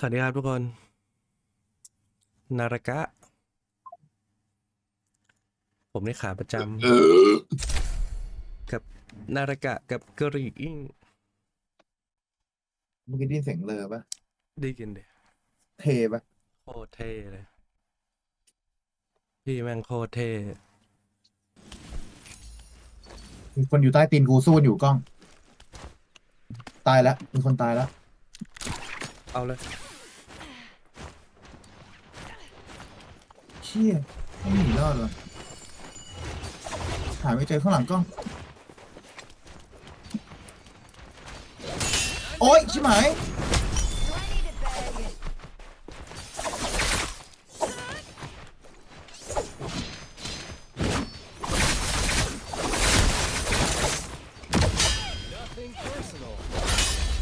สวัสดีครับทุกคน นารากะ ผมในขาประจำกับนารากะกับกะหรี่อิงเมื่อกี้ได้ยินเสียงเลอปะได้ยินเดียเทปะโคตรเท่เลย พี่แม่งโคตรเท่มีคนอยู่ใต้ตีนกูสู้กันอยู่กล้อง ตายแล้วมีคนตายแล้ว เอาเลย ชี่ยไม่หนีรอดวะหาไม่เจอข้างหลังกล้อง โอ๊ยใชิบหาย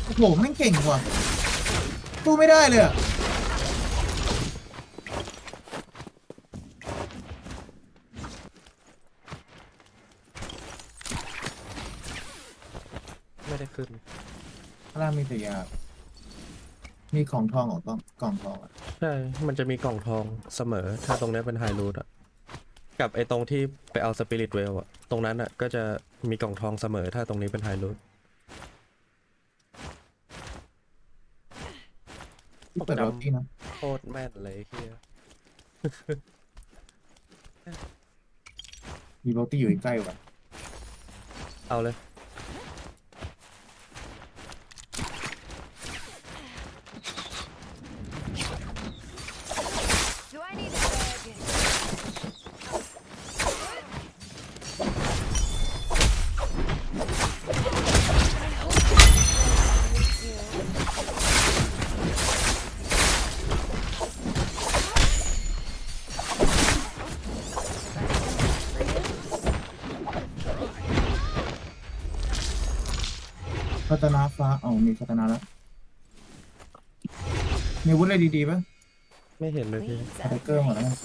โอ้โหแม่งเก่งกว่ะสู้ไม่ได้เลยอะ ไม่ได้ขึ้นข้างล่างมีแต่ยา มีของทองเหรอกล้องกล่องทองอะใช่มันจะมีกล่องทองเสมอ ถ้าตรงเนี้ยเป็นไฮรูทอะกับไอ้ตรงที่ไปเอาสปิริตเวลอะตรงนั้นอะก็จะมีกล่องทองเสมอ ถ้าตรงนี้เป็นไฮรูทที่เปิดจำรถที่นะโคตรแม่นเลยเฮียมีรถที่อยู่ใกล้ๆว่ะเอาเลย พัฒนาฟ้าเอามีพัฒนาแล้วมีอาวุธอะไรดีๆปะไม่เห็นเลยพี่ Please, สไตรเกอร์หมดแล้วนะ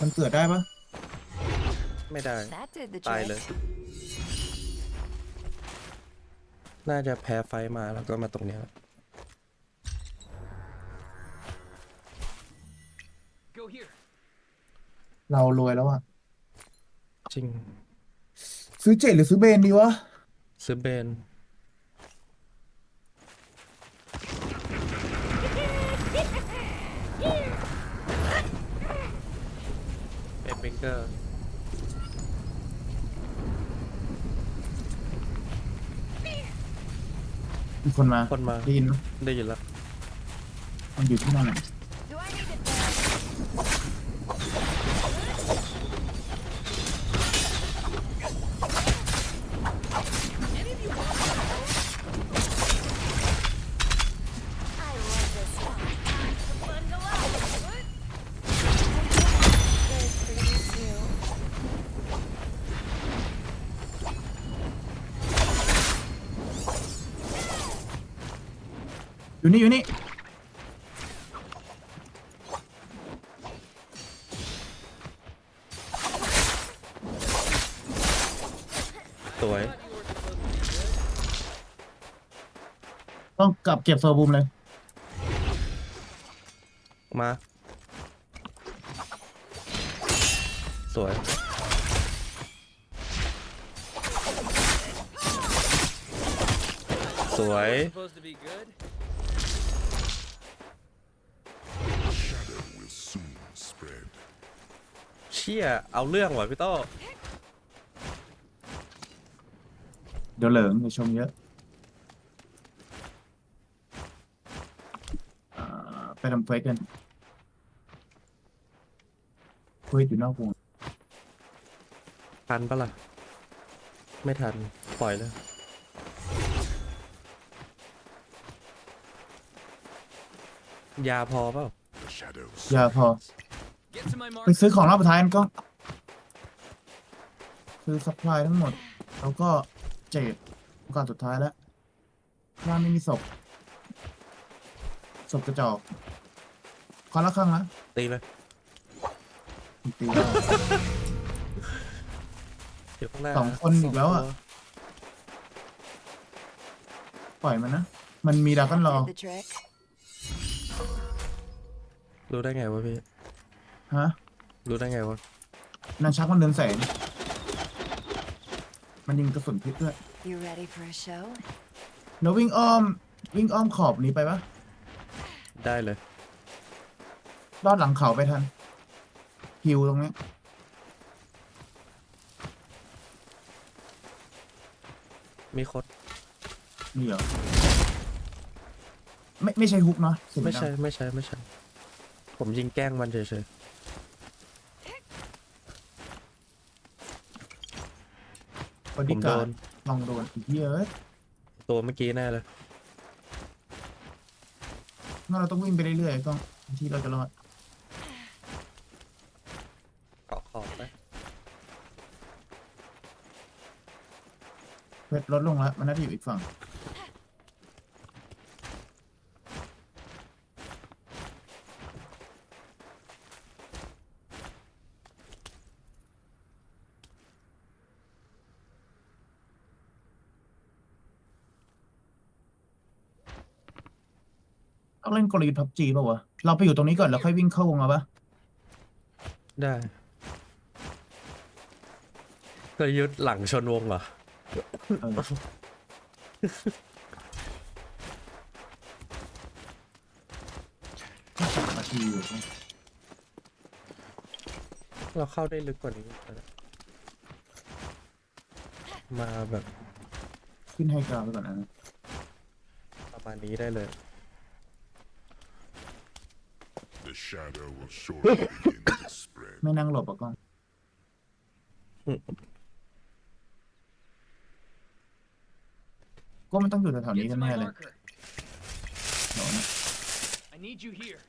มันเกิดได้ปะไม่ได้ That did the ตาย trick. เลย น่าจะแพ้ไฟต์มาแล้วก็มาตรงเนี้ย Go here. เรารวยแล้วอะจริง ซื้อเจ็ดหรือซื้อเบนดีวะ ซื้อเบนเอฟบิงเกอร์ มีคนมาคนมา ไดีนได้ยินแล้ว มันอยู่ที่นั่นอะ อยู่นี่อยู่นี่สวย ต้องกลับเก็บเฟอร์บูมเลย มา สวย สวย Supposed to be good. ชี่ยเอาเรื่องว่ะพี่โต้เดี๋ยวเหลิงจะชมเยอะอ่าไปทำเฟซกันเฟซอยู่นอกวงทันปะล่ะ ไม่ทัน ปล่อยเลยยาพอเปล่า The shadows. อย่าพอ Get to my ไป mark. ซื้อของรอบสุดท้ายกันก็ ซื้อซัพพลายทั้งหมด แล้วก็เจ็ดโอกาสสุดท้ายแล้วบ้านไม่มีศพศพกระจอกคอนละครั้งนะตีเลยตีแล้ว เดี๋ยวข้างหน้าสองคนอีกแล้วอะสงตัปล่อยมันนะ มันมีดากันรอ Did the trick. รู้ได้ไงวะพี่ ฮะรู้ได้ไงวะนันชักมันเดินแสง มันยิงกระสุนพิษด้วย You ready for a show? แล้ววิ่งอ้อม วิ่งอ้อมขอบนี้ไปปะได้เลยลอดหลังเขาไปทันฮิวตรงนี้ มีคดนี่เหรอ ไม่ไม่ใช่ฮุกเนาะเสียงไม่ดังใช่ไม่ใช่ไม่ใช่ ผมยิงแกล้งมันเฉย บอๆผดี้มโดการ์ดนลองโดนอีกเยอะตัวเมื่อกี้แน่เลย งั้นเราต้องวิ่งไปเรื่อยๆก็ที่เราจะรอดเกาะขอบไปเพชรลดลงแล้วมันน่าจะอยู่อีกฝั่ง นกลยุทธ์พับจีป่าวะ เราไปอยู่ตรงนี้ก่อนแล้วค่อยวิ่งเข้าวงเอาปะได้ก็ยึดหลังชนวงเหรอ เออสามนาทีอยู่เราเข้าได้ลึกกว่านี้นะมาแบบขึ้นให้กราวไปก่อนนะประมาณนี้ได้เลย The shadow will surely begin to spread. ไม่นั่งหลบอะกล้อง ก็มันต้องอยู่แถวๆนี้ Get กั to น my แน่เลย marker. เดี๋ยวนะ I need you here.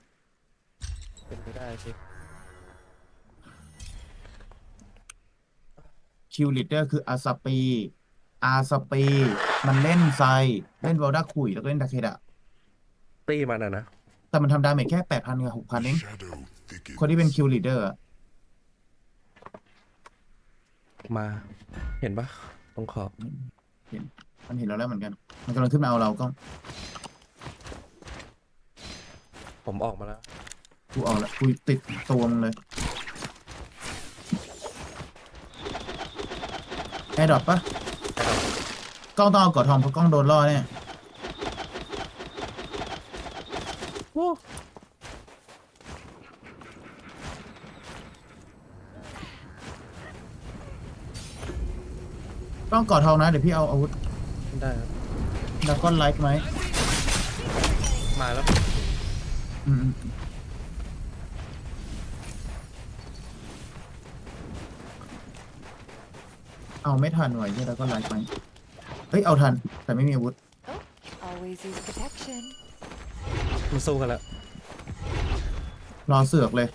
เป็นไปได้สิคิวลิเดอร์คืออาซาปี อาซาปี มันเล่นไซ เล่นวอลด้าคุยแล้วก็เล่นดาเคดะ ตีมันอะนะ แต่มันทำดาเมจแค่แปดพันกับหกพันเอง Shadow thickens. คนที่เป็นคิวลิเดอร์มา เห็นปะตรงขอบมันเห็นเราแล้วเหมือนกัน มันกำลังขึ้นมาเอาเราก็ผมออกมาแล้ว กูออกแล้วกูติดตัวมึงเลยแอร์ดรอปปะกล้องต้องเอากอดทองเพราะกล้องโดนล่อเนี่ย ต้องกอดทองนะเดี๋ยวพี่เอาอาวุธได้ครับแล้วก็ไลฟ์ไหมมาแล้วอืมเอาไม่ทันไหวเนี่ยแล้วก็ไลฟ์ไหมเฮ้ยเอาทันแต่ไม่มีอาวุธ Always use protection. มันสู้กันแล้วรอเสือกเลย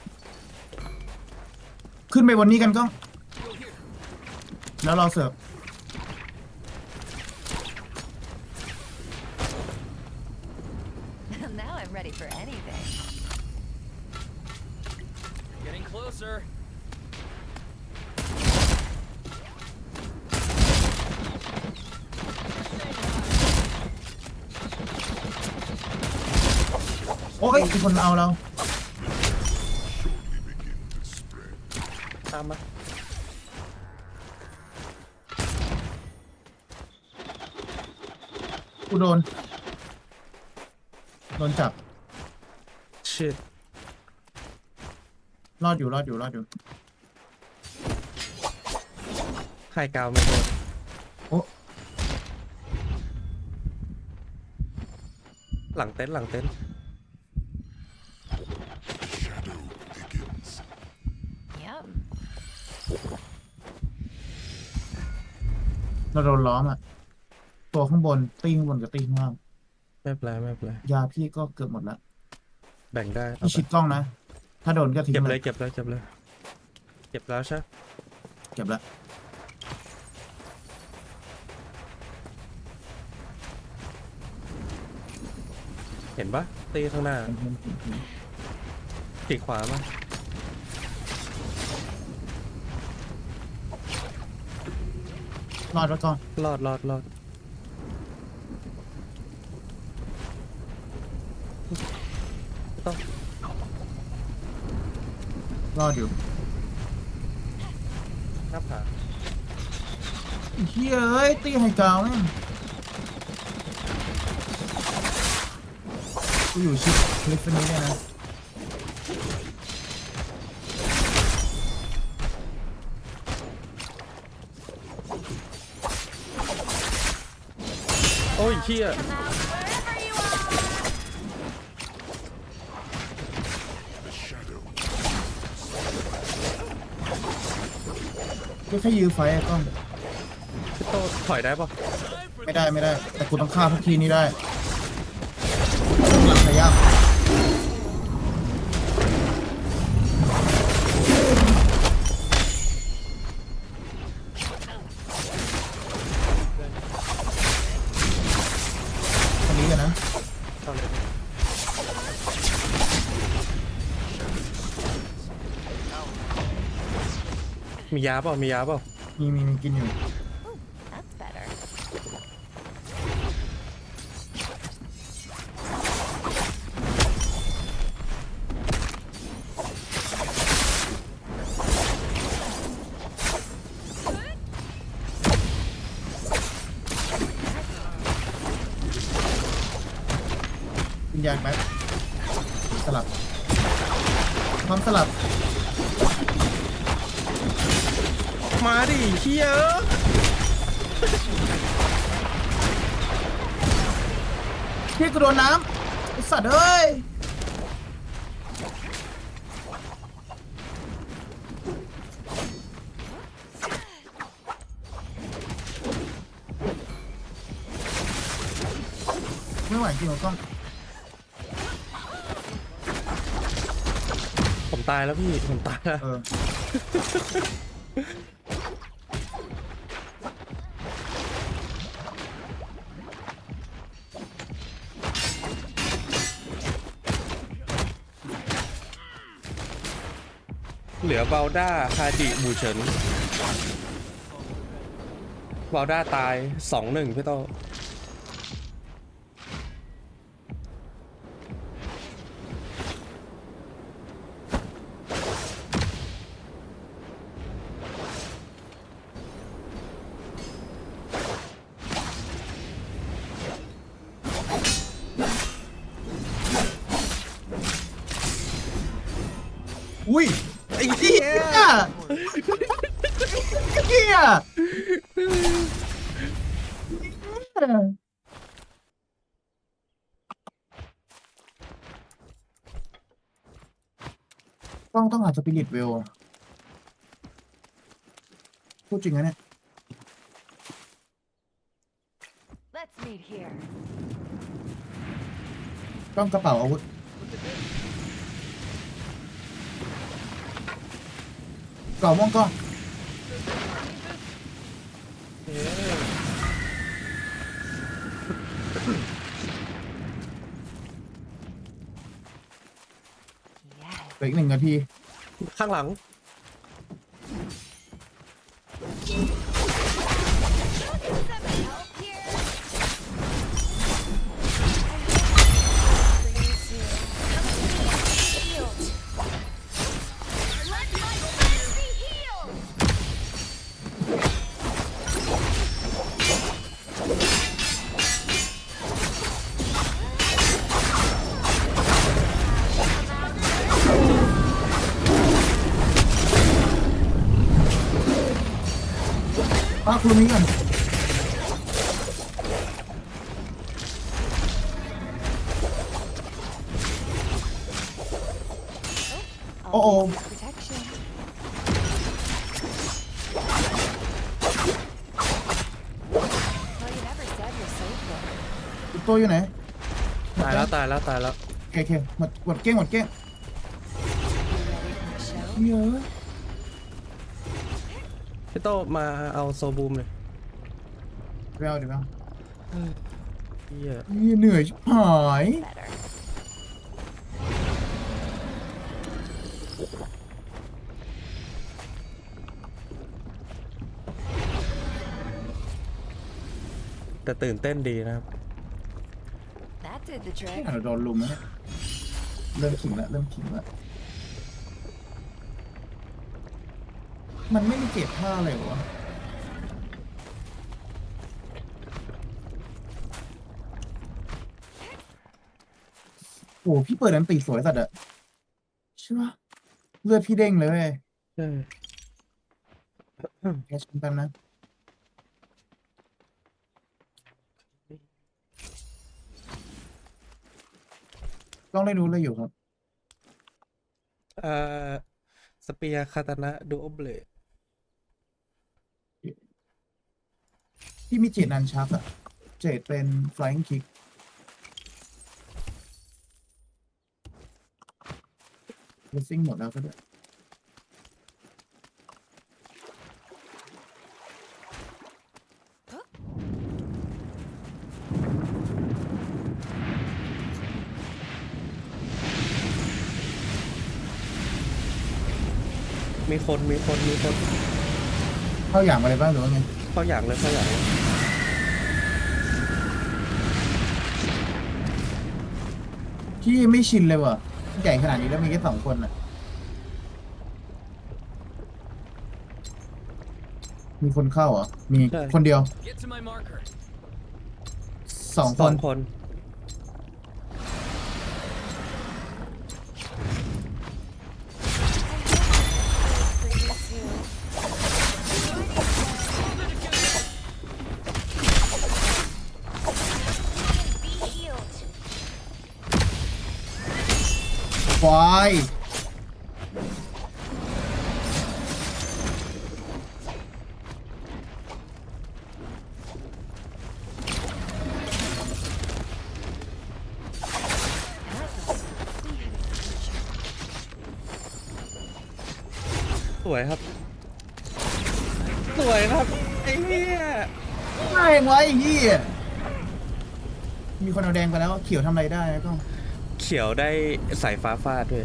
ขึ้นไปบนนี้กันก้อง Go here. แล้วรอเสือก now I'm ready for anything. Getting closer. โอ้ยมีคนเอาเรา Surely begin to spread. ตามมากูโดนโดนจับชิด รอดอยู่รอดอยู่รอดอยู่ไฮกาวไม่โดนโอ้หลังเต็นท์หลังเต็นท์ The shadow thickens. Yum. เราโดนล้อมอะ ตัวข้างบนตีข้างบนกับตีข้างล่างไม่เป็นไรไม่เป็นไรยาพี่ก็เกือบหมดแล้วแบ่งได้เอาพี่ไป ชิดกล้องนะ ถ้าโดนก็ทิ้งเก็บเลเลยยเก็บเลยเก็บเลย เก็บแล้วใช่เก็บแล้วเห็นปะตีข้างหน้าขีดขวามารอดแล้วกล้องรอดรอดรอด ต้อง รอดอยู่หน้าผาไอ้เฮียเอ้ยตีไฮกราวน์แม่งกูอยู่ชิดคลิปนี้เนี่ยนะโอ้ยเฮีย The ก็แค่ยื้อไฟอะกล้อง พี่โตถอยได้ปะไม่ได้ไม่ได้ แต่กูต้องฆ่าพวกทีนี้ได้ มียาเปล่ามียาเปล่ามีมีมีกินอยู่ That's better. วิญญาแป๊บสลับ พร้อมสลับ มาดิเฮียพี่กูโดนน้ำไอสัตว์เอ้ยไม่ไหวจริงเหรอกล้องผมตายแล้วพี่ ผมตายแล้ว เออ ลือเบลด้าคาดิบูเฉินเบลด้าตายสองหนึ่งพี่โตอุ้ย ไอ้เหี้ย เฮียต้องต้องหา สปิริตเวลพูดจริงนะเนี่ย Let's meet here. ต้องกระเป๋าอาวุธ กล่องม่วงกล้อง Yes. เหลืออีกหนึ่งนาที ข้างหลัง Always oh. use protection. Well, you never said you're safe there. ตัวอยู่ไหนตายแล้วตายแล้วตายแล้วโอเคโอเคหมดหมดเก้งหมดเก้ง You ready for the show? เยอะพี่ โตมาเอาโซบูมเลยเดี๋ยวเอาเดี๋ยวเอาเฮียเหี้ยเหนื่อยชิบหาย Better. แต่ตื่นเต้นดีนะครับ That did the trick. อะเราโดนลุมแล้วเนี่ยเริ่มขิงแล้วเริ่มขิงแล้ว มันไม่มีเกตท่าเลยวะโอ้พี่เปิดอันตีสวยสัตว์อะใช่ปะเลือดพี่เด้งเลยเว้ยใช่แกชิมแป๊บนะต้องได้รู้เลยอยู่ครับ เอ่อ สเปียร์คาตานะดูโอเบลด ที่มีเจดนันชักอะเจดเป็น flying kick เลสซิ่งหมดแล้วก็ได้มีคนมีคนมีคนเข้าอย่างอะไรบ้างหรือว่าไง เข้าอย่างเลยเข้าอย่างเลย พี่ไม่ชินเลยว่ะใหญ่ขนาดนี้แล้วมีแค่สองคนอะมีคนเข้าเหรอ มีคนเดียว Get to my marker. สองคสอน งคน ควายสวยครับ สวยครับ ไอ้เหี้ยไม่ไว้ไอ้เหี้ยมีคนเอาแดงไปแล้วเขียวทำอะไรได้ก็ เขียวได้สายฟ้าฟาดด้วย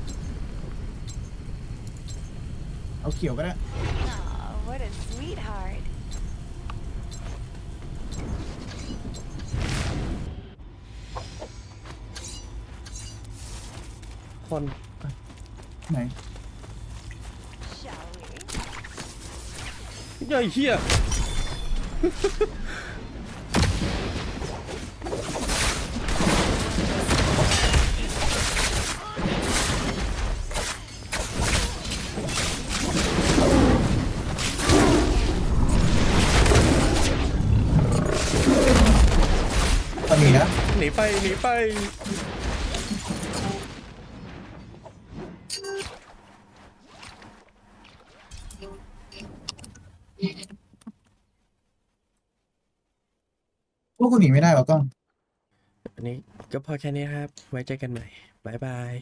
เอาเขียวก็ได้ Aw, what a sweetheart. คน ไหน Shall we? ใหญ่เหี้ย ไปหนีไปพวกคุณหนีไม่ได้หรอกล้อง อันนี้ก็พอแค่นี้ครับ ไว้เจอกันใหม่บายบาย